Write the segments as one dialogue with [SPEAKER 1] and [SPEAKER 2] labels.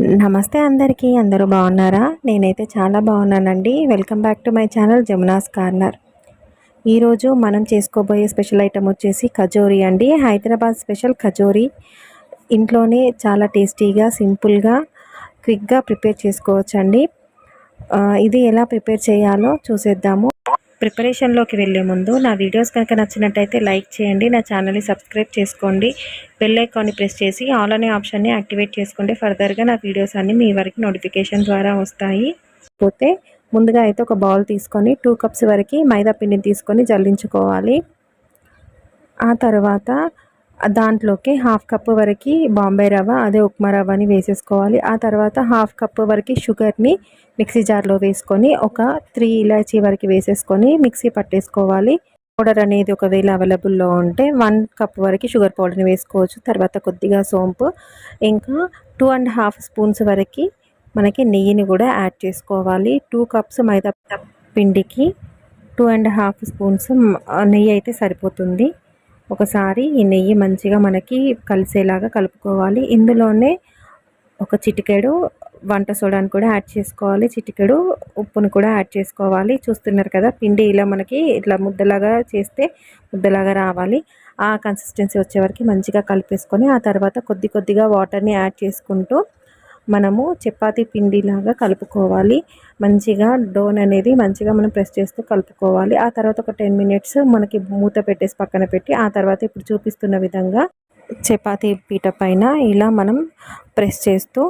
[SPEAKER 1] నమస్తే అందరికీ అందరూ బాగున్నారా? నేనైతే చాలా బాగున్నానండి. Welcome back to my channel Jamuna's corner. ఈరోజు మనం చేసుకోబోయే స్పెషల్ ఐటమ్ వచ్చేసి కజోరీ అండి. హైదరాబాద్ స్పెషల్ కజోరీ ఇంట్లోనే చాలా టేస్టీగా సింపుల్గా క్విక్గా ప్రిపేర్ చేసుకోవచ్చండి. ఇది ఎలా ప్రిపేర్ చేయాలో చూసేద్దాము. ప్రిపరేషన్లోకి వెళ్ళే ముందు నా వీడియోస్ కనుక నచ్చినట్టయితే లైక్ చేయండి నా ఛానల్ని సబ్స్క్రైబ్ చేసుకోండి బెల్ ఐకాన్ని ప్రెస్ చేసి ఆల్ అనే ఆప్షన్ని యాక్టివేట్ చేసుకుంటే ఫర్దర్గా నా వీడియోస్ అన్ని మీ వరకు నోటిఫికేషన్ ద్వారా వస్తాయి. పోతే ముందుగా అయితే ఒక బౌల్ తీసుకొని టూ కప్స్ వరకు మైదా పిండిని తీసుకొని జల్లించుకోవాలి. ఆ తర్వాత దాంట్లోకి హాఫ్ కప్ వరకు బాంబే రవ్వ అదే ఉప్మా రవ్వని వేసేసుకోవాలి. ఆ తర్వాత హాఫ్ కప్ వరకు షుగర్ని మిక్సీ జార్లో వేసుకొని ఒక త్రీ ఇలాచీ వరకు వేసేసుకొని మిక్సీ పట్టేసుకోవాలి. పౌడర్ అనేది ఒకవేళ అవైలబుల్లో ఉంటే వన్ కప్ వరకు షుగర్ పౌడర్ని వేసుకోవచ్చు. తర్వాత కొద్దిగా సోంపు ఇంకా టూ అండ్ హాఫ్ స్పూన్స్ వరకు మనకి నెయ్యిని కూడా యాడ్ చేసుకోవాలి. టూ కప్స్ మైదా పిండికి టూ అండ్ హాఫ్ స్పూన్స్ నెయ్యి అయితే సరిపోతుంది. ఒకసారి ఈ నెయ్యి మంచిగా మనకి కలిసేలాగా కలుపుకోవాలి. ఇందులోనే ఒక చిటికెడు వంట సోడాని కూడా యాడ్ చేసుకోవాలి. చిటికెడు ఉప్పును కూడా యాడ్ చేసుకోవాలి. చూస్తున్నారు కదా పిండి ఇలా మనకి ఇట్లా ముద్దలాగా చేస్తే ముద్దలాగా రావాలి. ఆ కన్సిస్టెన్సీ వచ్చే వరకు మంచిగా కలిపేసుకొని ఆ తర్వాత కొద్ది కొద్దిగా వాటర్ని యాడ్ చేసుకుంటూ మనము చపాతీ పిండిలాగా కలుపుకోవాలి. మంచిగా డోన్ అనేది మంచిగా మనం ప్రెస్ చేస్తూ కలుపుకోవాలి. ఆ తర్వాత ఒక టెన్ మినిట్స్ మనకి మూత పెట్టేసి పక్కన పెట్టి ఆ తర్వాత ఇప్పుడు చూపిస్తున్న విధంగా చపాతీ పీట పైన ఇలా మనం ప్రెస్ చేస్తూ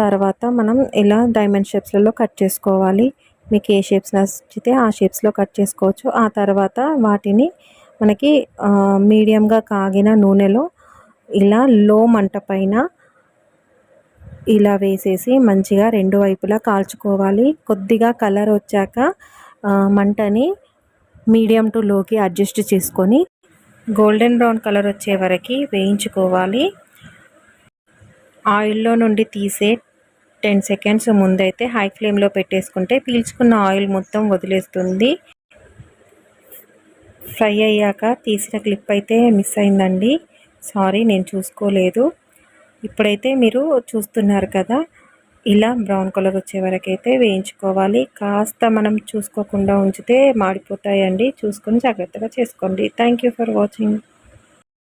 [SPEAKER 1] తర్వాత మనం ఇలా డైమండ్ షేప్స్లలో కట్ చేసుకోవాలి. మీకు ఏ షేప్స్ నచ్చితే ఆ షేప్స్లో కట్ చేసుకోవచ్చు. ఆ తర్వాత వాటిని మనకి మీడియంగా కాగిన నూనెలో ఇలా లో మంట పైన ఇలా వేసేసి మంచిగా రెండు వైపులా కాల్చుకోవాలి. కొద్దిగా కలర్ వచ్చాక మంటని మీడియం టు లోకి అడ్జస్ట్ చేసుకొని గోల్డెన్ బ్రౌన్ కలర్ వచ్చే వరకు వేయించుకోవాలి. ఆయిల్లో నుండి తీసే టెన్ సెకండ్స్ ముందైతే హై ఫ్లేమ్లో పెట్టేసుకుంటే పీల్చుకున్న ఆయిల్ మొత్తం వదిలేస్తుంది. ఫ్రై అయ్యాక తీసిన క్లిప్ అయితే మిస్ అయిందండి. సారీ నేను చూసుకోలేదు. ఇప్పుడైతే మీరు చూస్తున్నారు కదా ఇలా బ్రౌన్ కలర్ వచ్చే వరకు అయితే వేయించుకోవాలి. కాస్త మనం చూసుకోకుండా ఉంచితే మాడిపోతాయండి. చూసుకొని జాగ్రత్తగా చేసుకోండి. Thank you for watching